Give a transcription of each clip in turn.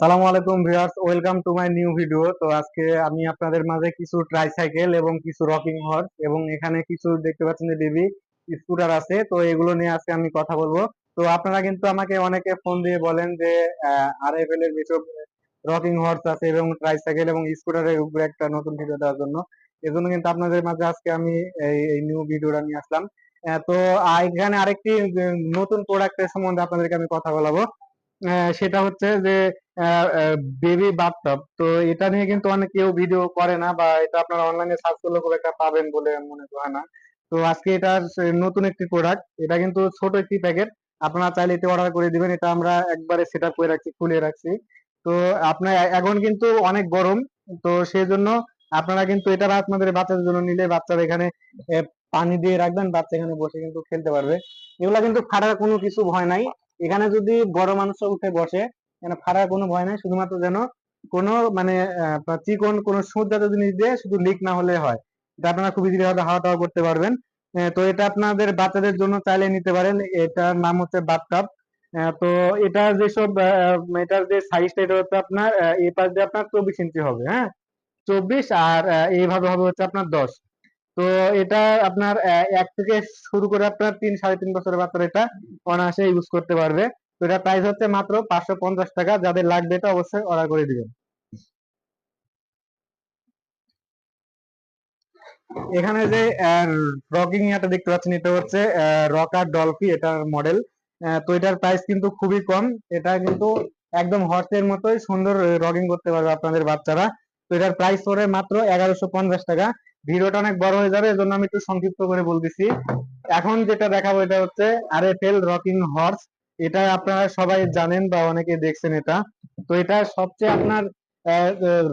সালামু আলাইকুম viewers, welcome to my new video. তো আজকে আমি আপনাদের মাঝে কিছু ট্রাইসাইকেল এবং কিছু রকিং হর্স এবং এখানে কিছু দেখতে পাচ্ছেন যে বেবি স্কুটার আছে। তো এগুলো নিয়ে আজকে আমি কথা বলব। তো আপনারা কিন্তু আমাকে অনেকে ফোন দিয়ে বলেন যে আর এফ এল এর যেসব রকিং হর্স আছে এবং ট্রাইসাইকেল এবং স্কুটারের উপরে একটা নতুন ভিডিও দেওয়ার জন্য। এজন্য কিন্তু আপনাদের মাঝে আজকে আমি এই নিউ ভিডিওটা নিয়ে আসলাম। তো এখানে আরেকটি নতুন প্রোডাক্টের সম্বন্ধে আপনাদেরকে আমি কথা বলাবো। সেটা হচ্ছে যে বেবি বাথটব তো এটা নিয়ে কিন্তু অনেক কেউ ভিডিও করে না বা এটা আপনারা অনলাইনে সার্চ করলে খুব একটা পাবেন বলে মনে হয় না। তো আজকে এটা নতুন একটি প্রোডাক্ট এটা কিন্তু ছোট একটি প্যাকেট আপনারা চাইলে এতে অর্ডার করে দিবেন। এটা আমরা একবারে সেট আপ করে রাখছি খুলে রাখছি। তো আপনার এখন কিন্তু অনেক গরম। তো সেই জন্য আপনারা কিন্তু এটা আপনাদের বাচ্চাদের জন্য নিলে বাচ্চারা এখানে পানি দিয়ে রাখবেন। বাচ্চা এখানে বসে কিন্তু খেলতে পারবে। এগুলা কিন্তু ফাটার কোনো কিছু ভয় নাই। এখানে যদি বড় মানুষ উঠে বসে এখানে ফাটার কোনো ভয় নাই, শুধুমাত্র যেন কোনো মানে চিকন কোনো সুদ জাতীয় জিনিস দিয়ে শুধু লিক না হলে হয়, এটা আপনারা খুব ইজিলি হাওয়া টাওয়া করতে পারবেন। তো এটা আপনাদের বাচ্চাদের জন্য চাইলে নিতে পারেন, এটার নাম হচ্ছে বাথটাব তো এটা যেসব এটার যে সাইজটা এটা হচ্ছে আপনার এই পাশ দিয়ে আপনার চব্বিশ ইঞ্চি হবে হ্যাঁ? চব্বিশ আর এইভাবে হবে হচ্ছে আপনার দশ। তো এটা আপনার এক থেকে শুরু করে আপনার তিন, সাড়ে তিন বছরের বাচ্চারা এটা অনায়াসে ইউজ করতে পারবে। তো এটা প্রাইস হচ্ছে মাত্র পাঁচশো পঞ্চাশ টাকা। যাদের লাগবে এটা অবশ্যই অর্ডার করে দিবেন। এখানে যে রকিং ইয়াটা দেখতে পাচ্ছেন, এটা হচ্ছে রকার ডলফি এটার মডেল তো এটার প্রাইস কিন্তু খুবই কম। এটা কিন্তু একদম হর্সের মতোই সুন্দর রকিং করতে পারবে আপনাদের বাচ্চারা। তো এটার প্রাইস পড়ে মাত্র এগারোশো পঞ্চাশ টাকা। ভিডিওটা অনেক বড় হয়ে যাবে, এজন্য আমি একটু সংক্ষিপ্ত করে বলতেছি। এখন যেটা দেখাবো, এটা হচ্ছে R F L rocking horse এটা আপনারা সবাই জানেন বা অনেকে দেখছেন এটা। তো এটা সবচেয়ে আপনার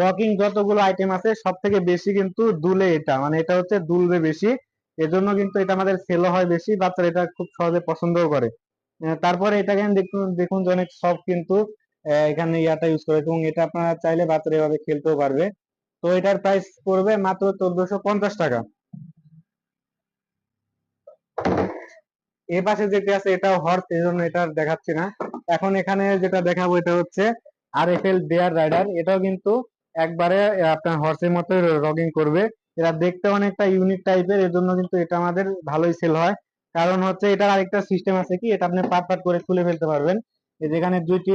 রকিং যতগুলো আইটেম আছে সব থেকে বেশি কিন্তু দুলে এটা। মানে এটা হচ্ছে দুলবে বেশি। এজন্য কিন্তু এটা আমাদের সেলও হয় বেশি বাচ্চারা এটা খুব সহজে পছন্দও করে। তারপরে এটা এখানে দেখুন দেখুন যে অনেক সফট কিন্তু এখানে ইয়াটা ইউজ করে। এবং এটা আপনারা চাইলে বাচ্চারা এভাবে খেলতেও পারবে। তো এটার প্রাইস পড়বে মাত্র চোদ্দশো পঞ্চাশ টাকা। এ পাশে যেটা আছে, এটাও হর্স এই জন্য এটা দেখাচ্ছি না। এখন এখানে যেটা দেখাবো, এটা হচ্ছে R F L bear rider এটাও কিন্তু একবারে আপনার হর্সের মতো রগিং করবে। এটা দেখতে অনেকটা ইউনিক টাইপের এর জন্য কিন্তু এটা আমাদের ভালোই সেল হয়। কারণ হচ্ছে, এটার আরেকটা সিস্টেম আছে কি, এটা আপনি পাট পাট করে খুলে ফেলতে পারবেন। যেখানে দুইটি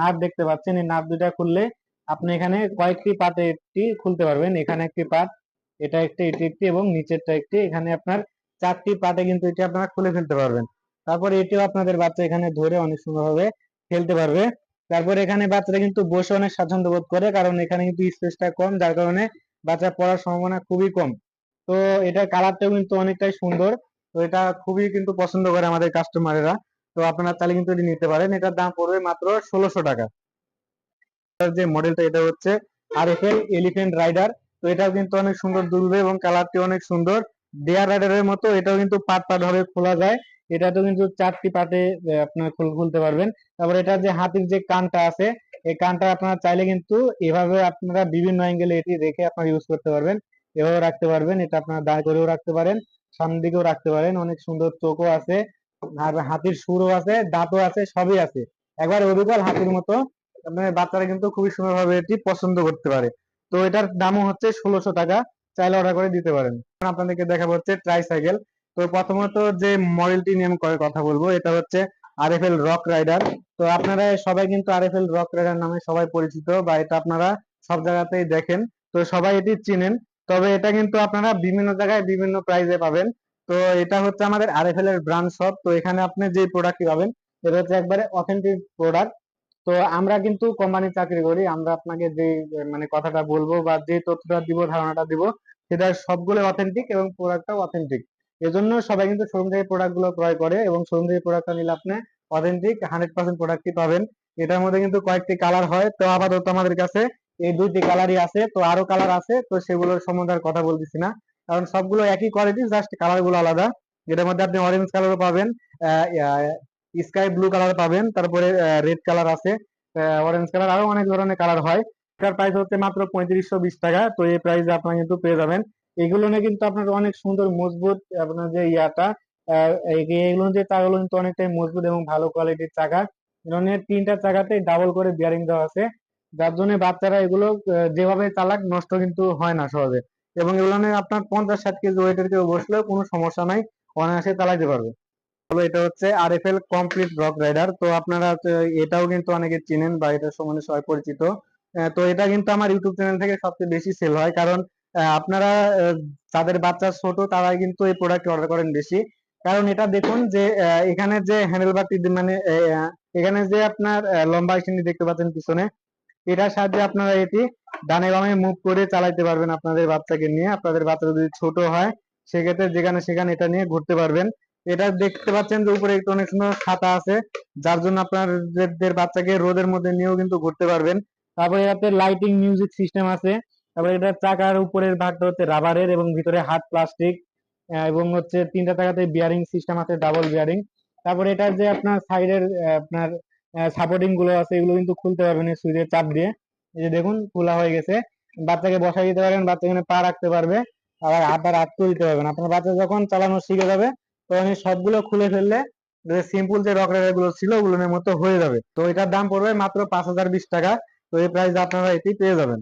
নাট দেখতে পাচ্ছেন, এই নাট দুইটা খুললে আপনি এখানে কয়েকটি পার্টে একটি খুলতে পারবেন। এখানে একটি পার্ট এটা একটি, এটি একটি, এবং নিচেরটা একটি। এখানে আপনার চারটি পার্টে কিন্তু এটি আপনারা খুলে ফেলতে পারবেন। তারপর এটিও আপনাদের বাচ্চা এখানে ধরে অনেক সুন্দরভাবে খেলতে পারবে। তারপর এখানে বাচ্চারা কিন্তু বসে অনেক স্বাচ্ছন্দ্য বোধ করে, কারণ এখানে কিন্তু স্পেসটা কম, যার কারণে বাচ্চা পড়ার সম্ভাবনা খুবই কম। তো এটার কালারটাও কিন্তু অনেকটাই সুন্দর। তো এটা খুবই কিন্তু পছন্দ করে আমাদের কাস্টমারেরা তো আপনারা তাহলে কিন্তু এটি নিতে পারেন। এটার দাম পড়বে মাত্র ষোলোশো টাকা। যে মডেলটা এটা হচ্ছে আর এফ এলিফেন্ট রাইডার তো এটাও কিন্তু অনেক সুন্দর দুলবে এবং কালারটি অনেক সুন্দর। ডেয়ার রাইডারের মতো, এটাও কিন্তু পার্ট পার্ট ভাবে খোলা যায়। এটাতে কিন্তু চারটি পার্টে আপনার খুল- খুলতে পারবেন। তারপর এটা যে হাতির যে কানটা আছে, এই কানটা আপনারা চাইলে কিন্তু এভাবে আপনারা বিভিন্ন অ্যাঙ্গেলে এটি রেখে আপনারা ইউজ করতে পারবেন। এভাবে রাখতে পারবেন, এটা আপনারা দাঁড় করেও রাখতে পারেন, সামনের দিকেও রাখতে পারেন। অনেক সুন্দর চোখও আছে, আর হাতির সুরও আছে, দাঁতও আছে, সবই আছে। একবার অবিকল হাতির মতো আপনার বাচ্চারা কিন্তু খুবই সুন্দরভাবে এটি পছন্দ করতে পারে। তো এটার দামও হচ্ছে ষোলোশো টাকা। চাইলে অর্ডার করে দিতে পারেন। আপনাদেরকে দেখাবো হচ্ছে ট্রাইসাইকেল তো প্রথমত যে মডেলটি নিয়ে আমি কথা বলব, এটা হচ্ছে আরএফএল রক রাইডার তো আপনারা সবাই কিন্তু আরএফএল রক রাইডার নামে সবাই পরিচিত বা এটা আপনারা সব জায়গাতেই দেখেন। তো সবাই এটি চিনেন। তবে এটা কিন্তু আপনারা বিভিন্ন জায়গায় বিভিন্ন প্রাইজে পাবেন। তো এটা হচ্ছে আমাদের আরএফএল এর ব্রান্ড শপ তো এখানে আপনি যে প্রোডাক্টটি পাবেন, এটা হচ্ছে একবারে অথেন্টিক প্রোডাক্ট তো আমরা কিন্তু কোম্পানি চাকরি করি, আমরা আপনাকে যে মানে কথাটা বলব বা যে তথ্যটা দিব, ধারণাটা দিব, সেটা সবগুলো অথেন্টিক এবং প্রোডাক্টটাও অথেন্টিক এজন্য সবাই কিন্তু শোরুম থেকে প্রোডাক্টগুলো ক্রয় করে এবং শোরুম থেকে প্রোডাক্টটা নিলে আপনি অথেন্টিক হান্ড্রেড পার্সেন্ট প্রোডাক্টই পাবেন। এটার মধ্যে কিন্তু কয়েকটি কালার হয়, তো আপাতত আমাদের কাছে এই দুইটি কালারই আছে, তো আরও কালার আছে, তো সেগুলোর সম্বন্ধে আর কথা বলতেছি না। কারণ সবগুলো একই কোয়ালিটি জাস্ট কালারগুলো আলাদা। যেটার মধ্যে আপনি অরেঞ্জ কালারও পাবেন স্কাই ব্লু কালার পাবেন, তারপরে রেড কালার আছে অরেঞ্জ কালার আরও অনেক ধরনের কালার হয়। এটার প্রাইস হচ্ছে মাত্র পঁয়ত্রিশশো বিশ টাকা, তো এই প্রাইসে আপনারা কিন্তু পেয়ে যাবেন। এগুলো নিয়ে কিন্তু আপনার অনেক সুন্দর, মজবুত, আপনার যে ইয়াটা এগুলো যে চাকাগুলো কিন্তু অনেকটাই মজবুত এবং ভালো কোয়ালিটির চাকা। ধরনের তিনটা চাকাতেই ডাবল করে বিয়ারিং দেওয়া আছে। যার জন্য বাচ্চারা এগুলো যেভাবে চালাক, নষ্ট কিন্তু হয় না সহজে। এবং এগুলো নিয়ে আপনার পঞ্চাশ ষাট কেজি ওয়েটের কেউ বসলেও কোনো সমস্যা নাই, অনায়াসে চালাইতে পারবে। তবে এটা হচ্ছে আরএফএল কমপ্লিট রক রাইডার তো আপনারা এটাও কিন্তু অনেকে চিনেন বা এটার সম্বন্ধে সবাই পরিচিত। তো এটা কিন্তু আমার ইউটিউব চ্যানেল থেকে সবচেয়ে বেশি সেল হয়। কারণ আপনারা যাদের বাচ্চা ছোট, তারাই কিন্তু এই প্রোডাক্ট অর্ডার করেন বেশি। কারণ এটা দেখুন যে এখানে যে হ্যান্ডেল বারটি মানে এখানে যে আপনার লম্বা স্ট্যান্ড দেখতে পাচ্ছেন পিছনে, এটার সাহায্যে আপনারা এটি ডানে বামে মুভ করে চালাইতে পারবেন আপনাদের বাচ্চাকে নিয়ে। আপনাদের বাচ্চা যদি ছোট হয়, সেক্ষেত্রে যেখানে সেখানে এটা নিয়ে ঘুরতে পারবেন। এটা দেখতে পাচ্ছেন যে উপরে একটু অনেক সুন্দর ছাতা আছে, যার জন্য আপনাদের বাচ্চাকে রোদের মধ্যে নিয়েও কিন্তু ঘুরতে পারবেন। তারপরে এটাতে লাইটিং মিউজিক সিস্টেম আছে, তারপরে এটা চাকার উপরের ভাগটা হচ্ছে রাবারের এবং ভিতরে হাত প্লাস্টিক এবং হচ্ছে তিনটা চাকাতে বিয়ারিং সিস্টেম আছে ডাবল বিয়ারিং তারপরে এটার যে আপনার সাইডের আপনার সাপোর্টিংগুলো আছে, এগুলো কিন্তু খুলতে পারবেন সুইচের চাপ দিয়ে। এই যে দেখুন, খোলা হয়ে গেছে। বাচ্চাকে বসাই দিতে পারবেন বাচ্চা এখানে পা রাখতে পারবে, আবার আবার আটকেও দিতে পারবেন আপনার বাচ্চা যখন চালানো শিখে যাবে তখন এই সবগুলো খুলে ফেললে সিম্পল যে রক রাইডারগুলো ছিল ওগুলোর মতো হয়ে যাবে। তো এটার দাম পড়বে মাত্র পাঁচ হাজার বিশ টাকা। তো এই প্রাইস আপনারা এটি পেয়ে যাবেন।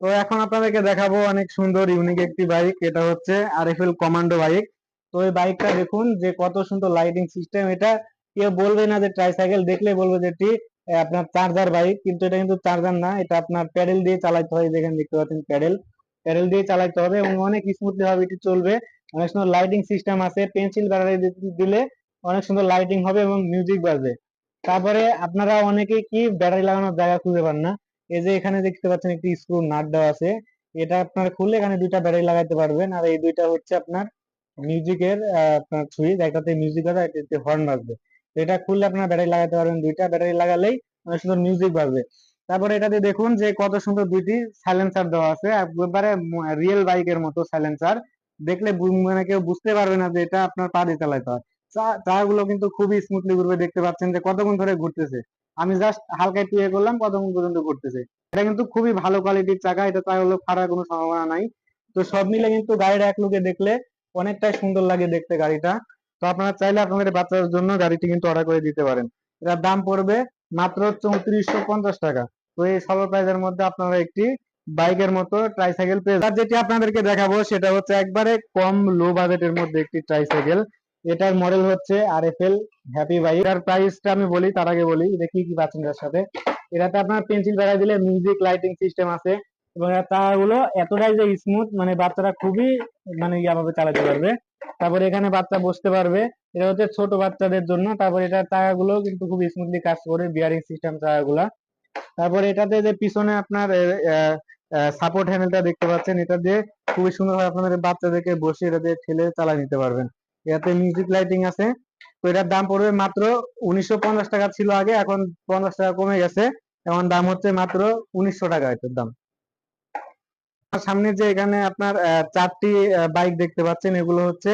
তো এখন আপনাদেরকে দেখাবো অনেক সুন্দর ইউনিক একটি বাইক এটা হচ্ছে আরএফএল কমান্ডো বাইক তো এই বাইকটা দেখুন যে কত সুন্দর লাইটিং সিস্টেম এটা কেউ বলবে না যে ট্রাইসাইকেল দেখলে বলবে যে এটি আপনার চার্জার বাইক কিন্তু এটা কিন্তু চার্জার না, এটা আপনার প্যাডেল দিয়ে চালাতে হয় যেখানে দেখতে পাচ্ছেন প্যাডেল। প্যাডেল দিয়ে চালাতে হবে এবং অনেক স্মুথলি ভাবে এটি চলবে। অনেক সুন্দর লাইটিং সিস্টেম আছে পেন্সিল ব্যাটারি দিলে অনেক সুন্দর লাইটিং হবে এবং মিউজিক বাজবে। তারপরে আপনারা অনেকেই কি ব্যাটারি লাগানোর জায়গা খুঁজে পান না? এই যে এখানে দেখতে পাচ্ছেন একটি স্ক্রু নাট দেওয়া আছে। এটা আপনার খুললে এখানে দুইটা ব্যাটারি লাগাতে পারবেন, আর এই দুইটা হচ্ছে আপনার মিউজিকের আপনার সুইচ একটাতে মিউজিক হবে একটাতে হর্ন বাজবে। এটা খুললে আপনার ব্যাটারি লাগাতে পারবেন। দুইটা ব্যাটারি লাগালেই অনেক সুন্দর মিউজিক বাজবে। তারপরে এটাতে দেখুন যে কত সুন্দর দুইটি সাইলেন্সার দেওয়া আছে। একবারে রিয়েল বাইকের মতো সাইলেন্সার দেখলে মানে কেউ বুঝতে পারবে না যে এটা আপনার পা দিয়ে চালাতে হয়। চাকাগুলো কিন্তু খুবই স্মুথলি ঘুরবে। দেখতে পাচ্ছেন যে কতক্ষণ ধরে ঘুরতেছে। আমি জাস্ট হালকা একটু ইয়ে করলাম, কতক্ষণ পর্যন্ত ঘুরতেছে। এটা কিন্তু খুবই ভালো কোয়ালিটির চাকা। এটা চাকাগুলো ফাটার কোনো সম্ভাবনা নাই। তো সব মিলে কিন্তু গাড়িটা এক লুকে দেখলে অনেকটাই সুন্দর লাগে দেখতে গাড়িটা। তো আপনারা চাইলে আপনাদের বাচ্চাদের জন্য গাড়িটি কিন্তু অর্ডার করে দিতে পারেন। এটার দাম পড়বে মাত্র চৌত্রিশশো পঞ্চাশ টাকা। তো এই স্বল্প প্রাইজের মধ্যে আপনারা একটি বাইকের মতো ট্রাইসাইকেল পেয়ে। আর যেটি আপনাদেরকে দেখাবো সেটা হচ্ছে একবারে কম লো বাজেটের মধ্যে একটি ট্রাইসাইকেল এটার মডেল হচ্ছে R F L happy bike এটার প্রাইসটা আমি বলি, তার আগে বলি যে কি কি পাচ্ছেন এটার সাথে? এটাতে আপনার পেন্সিল বেড়াই দিলে মিউজিক লাইটিং সিস্টেম আছে। এবং তারগুলো এতটাই যে স্মুথ মানে বাচ্চারা খুবই মানে ইয়াভাবে চালাতে পারবে। তারপরে এখানে বাচ্চা বসতে পারবে। এটা হচ্ছে ছোট বাচ্চাদের জন্য। তারপরে এটার চাকাগুলো কিন্তু খুব স্মুথলি কাজ করে বিয়ারিং সিস্টেম চাকাগুলা। তারপরে এটাতে যে পিছনে আপনার সাপোর্ট হ্যান্ডেলটা দেখতে পাচ্ছেন। এটা দিয়ে খুবই সুন্দরভাবে আপনাদের বাচ্চাদেরকে বসে এটা দিয়ে ঠেলে চালিয়ে নিতে পারবেন। এটাতে মিউজিক লাইটিং আছে। তো এটার দাম পড়বে মাত্র উনিশশো পঞ্চাশ টাকা ছিল আগে, এখন পঞ্চাশ টাকা কমে গেছে। এখন দাম হচ্ছে মাত্র উনিশশো টাকা এটার দাম। সামনে যে এখানে আপনার চারটি বাইক দেখতে পাচ্ছেন, এগুলো হচ্ছে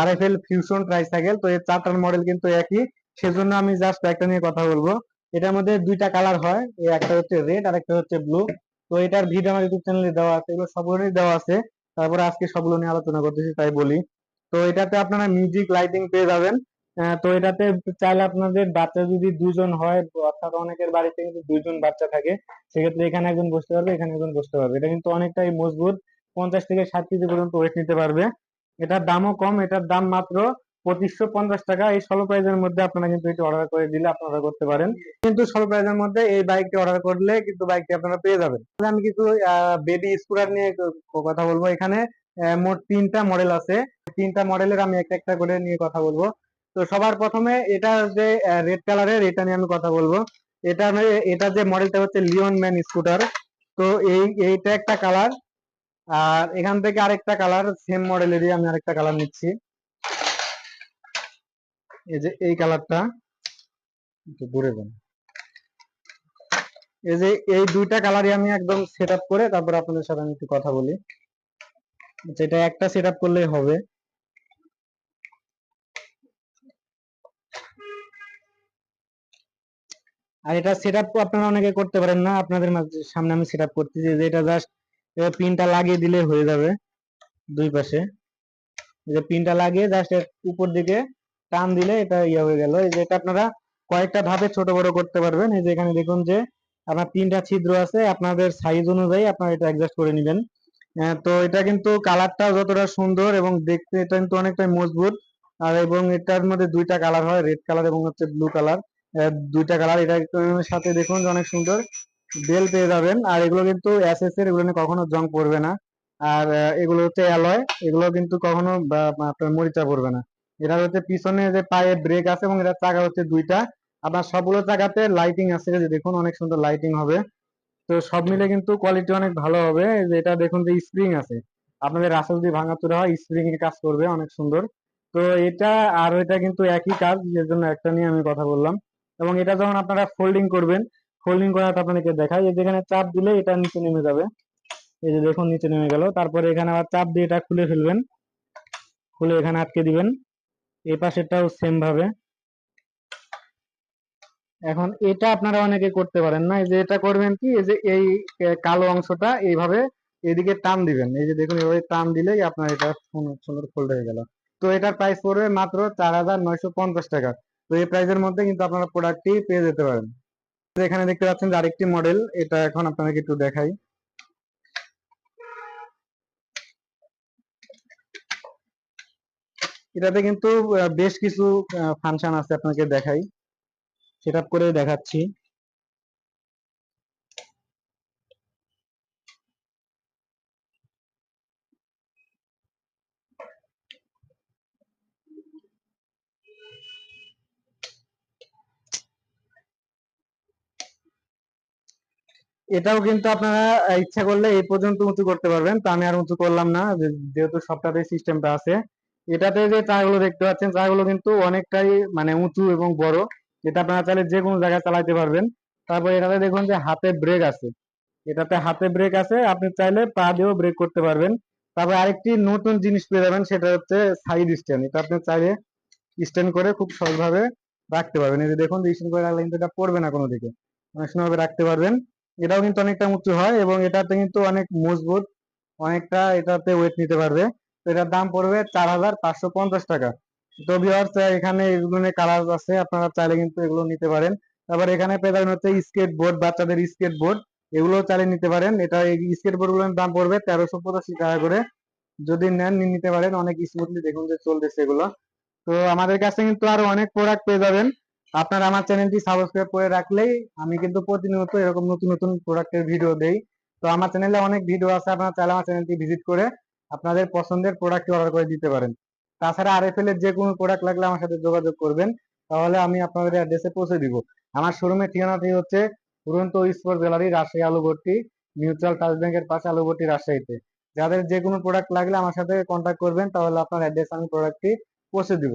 আরএফএল ফিউশন ট্রাইসাইকেল তো এর চারটার মডেল কিন্তু একই। সেজন্য আমি জাস্ট একটা নিয়ে কথা বলব। এটার মধ্যে দুইটা কালার হয়। এই একটা হচ্ছে রেড আর একটা হচ্ছে ব্লু তো এটার ভিডিও আমার ইউটিউব চ্যানেলে দেওয়া আছে। এগুলো সবগুলোই দেওয়া আছে। তারপরে আজকে সবগুলো নিয়ে আলোচনা করতেছি, তাই বলি। তো এটাতে আপনারা মিউজিক লাইটিং পেয়ে যাবেন। তো এটাতে চাইলে আপনাদের বাচ্চা যদি দুজন হয়, অর্থাৎ অনেকের বাড়িতে কিন্তু দুজন বাচ্চা থাকে, সেক্ষেত্রে এখানে একজন বসতে পারবে, এখানে একজন বসতে পারবে। এটা কিন্তু অনেকটাই মজবুত, পঞ্চাশ থেকে ষাট কেজি পর্যন্ত ওয়েট নিতে পারবে। এটার দামও কম, এটার দাম মাত্র পঁচিশশো পঞ্চাশ টাকা। এই স্বল্প প্রাইজের মধ্যে আপনারা কিন্তু এটি অর্ডার করে দিলে আপনারা করতে পারেন। কিন্তু স্বল্প প্রাইজের মধ্যে এই বাইকটি অর্ডার করলে কিন্তু বাইকটি আপনারা পেয়ে যাবেন। আমি কিছু বেবি স্কুটার নিয়ে কথা বলব এখানে। মোট তিনটা মডেল আছে। তিনটা মডেলের আমি একটা একটা করে নিয়ে কথা বলব। তো সবার প্রথমে এটা যে রেড কালারের এটা নিয়ে আমি কথা বলব। এটা এটা যে মডেলটা হচ্ছে লিওন ম্যান স্কুটার তো এই, এইটা একটা কালার আর এখান থেকে আরেকটা কালার সেম মডেলেরই আমি আরেকটা কালার নিচ্ছি। এই যে, এই কালারটা একটু দূরে যান। এই যে, এই দুইটা কালারই আমি একদম সেট করে তারপর আপনাদের সাথে আমি একটু কথা বলি। যেটা একটা সেট আপ করলেই হবে। আর এটা সেট আপ আপনারা অনেকে করতে পারেন না। আপনাদের সামনে আমি সেট করতেছি যে এটা জাস্ট পিনটা লাগিয়ে দিলে হয়ে যাবে দুই পাশে। যে পিনটা লাগিয়ে জাস্ট উপর দিকে টান দিলে এটা ইয়ে হয়ে গেল। এই যে এটা আপনারা কয়েকটা ধাপে ছোট বড় করতে পারবেন। এই যে এখানে দেখুন যে আপনার তিনটা ছিদ্র আছে, আপনাদের সাইজ অনুযায়ী আপনারা এটা অ্যাডজাস্ট করে নেবেন। তো এটা কিন্তু কালারটা যতটা সুন্দর এবং দেখতে, এটা কিন্তু অনেকটাই মজবুত। আর এবং এটার মধ্যে দুইটা কালার হয় রেড কালার এবং হচ্ছে ব্লু কালার দুইটা কালার এটা সাথে দেখুন অনেক সুন্দর। বেল পেয়ে যাবেন। আর এগুলো কিন্তু এসএস এর এগুলো কখনো জং পড়বে না। আর আহ, এগুলো হচ্ছে অ্যালয় এগুলো কিন্তু কখনো আপনার মরিচা পড়বে না। এটা হচ্ছে পিছনে যে পায়ে ব্রেক আছে এবং এটা চাকা হচ্ছে দুইটা। আপনার সবগুলো চাকাতে লাইটিং আছে যে দেখুন অনেক সুন্দর লাইটিং হবে। তো সব মিলে কিন্তু কোয়ালিটি অনেক ভালো হবে। এটা দেখুন যে স্প্রিং আছে। আপনাদের রাস্তা যদি ভাঙাচোরা হয় স্প্রিং এর কাজ করবে অনেক সুন্দর। তো এটা আর এটা কিন্তু একই কাজ এর জন্য একটা নিয়ে আমি কথা বললাম। এবং এটা যখন আপনারা ফোল্ডিং করবেন ফোল্ডিং করাটা আপনাদেরকে দেখাই, এই যেখানে চাপ দিলে এটা নিচে নেমে যাবে। এই যে দেখুন, নিচে নেমে গেল। তারপরে এখানে আবার চাপ দিয়ে এটা খুলে ফেলবেন। খুলে এখানে আটকে দিবেন। এই পাশেরটাও সেম ভাবে। এখন এটা আপনারা অনেকে করতে পারেন না। এই যে এটা করবেন কি? এই যে এই কালো অংশটা এইভাবে এদিকে টান দিবেন। এই যে দেখুন, এইভাবে টান দিলেই আপনার এটা সুন্দর ফোল্ড হয়ে গেল। তো এটার প্রাইস পড়বে মাত্র চার হাজার নয়শো পঞ্চাশ টাকা। তো এই প্রাইসের মধ্যে কিন্তু আপনারা প্রোডাক্টটি পেয়ে যেতে পারেন। এখানে দেখতে পাচ্ছেন যে আরেকটি মডেল এটা এখন আপনাদেরকে একটু দেখাই। এটাতে কিন্তু বেশ কিছু ফাংশন আছে আপনাকে দেখাই। সেট করে দেখাচ্ছি। এটাও কিন্তু আপনারা ইচ্ছা করলে এই পর্যন্ত উঁচু করতে পারবেন। তো আমি আর উঁচু করলাম না যেহেতু সবটাতে সিস্টেমটা আছে। এটাতে যে চাকাগুলো দেখতে পাচ্ছেন চাকাগুলো কিন্তু অনেকটাই মানে উঁচু এবং বড়। এটা আপনারা চাইলে যে কোনো জায়গায় চালাতে পারবেন। তারপর এটাতে দেখুন যে হাতে ব্রেক আছে। এটাতে হাতে ব্রেক আছে, আপনি চাইলে পা দিয়েও ব্রেক করতে পারবেন। তারপর আরেকটি নতুন জিনিস পেয়ে যাবেন, সেটা হচ্ছে সাইড স্ট্যান্ড এটা আপনি চাইলে স্ট্যান্ড করে খুব সহজভাবে রাখতে পারবেন। এই যে দেখুন স্ট্যান্ড করে রাখলে কিন্তু এটা পড়বে না কোনো দিকে অনেক সময় রাখতে পারবেন। এটাও কিন্তু অনেকটা উঁচু হয় এবং এটাতে কিন্তু অনেক মজবুত, অনেকটা এটাতে ওয়েট নিতে পারবে। তো এটার দাম পড়বে চার হাজার পাঁচশো পঞ্চাশ টাকা। তো ভিউয়ার্স এখানে এগুলো কালার আছে, আপনারা চাইলে কিন্তু এগুলো নিতে পারেন। তারপর এখানে পেয়ে হচ্ছে স্কেট বোর্ড বাচ্চাদের স্কেট বোর্ড এগুলো চাইলে নিতে পারেন। এটা স্কেট বোর্ডগুলোর দাম পড়বে তেরোশো পঁচাশি টাকা করে। যদি নেন নিতে পারেন, অনেক স্মুথলি দেখুন যে চলতেছে এগুলো। তো আমাদের কাছে কিন্তু আরও অনেক প্রোডাক্ট পেয়ে যাবেন। আপনারা আমার চ্যানেলটি সাবস্ক্রাইব করে রাখলেই আমি কিন্তু প্রতিনিয়ত এরকম নতুন নতুন প্রোডাক্টের ভিডিও দেই। তো আমার চ্যানেলে অনেক ভিডিও আছে, আপনারা চাইলে আমার চ্যানেলটি ভিজিট করে আপনাদের পছন্দের প্রোডাক্ট অর্ডার করে দিতে পারেন। তাছাড়া আরএফএল এর যে কোনো প্রোডাক্ট লাগলে আমার সাথে যোগাযোগ করবেন, তাহলে আমি আপনাদের অ্যাড্রেসে পৌঁছে দিব। আমার শোরুমের ঠিকানাটি হচ্ছে দুরন্ত স্পোর্ট গ্যালারি, রাজশাহী আলুভর্তি, মিউচুয়াল ট্রাস্ট ব্যাংকের পাশে আলুভর্তি, রাজশাহীতে। যাদের যে কোনো প্রোডাক্ট লাগলে আমার সাথে কন্ট্যাক্ট করবেন, তাহলে আপনার অ্যাড্রেস আমি প্রোডাক্টটি পৌঁছে দিব।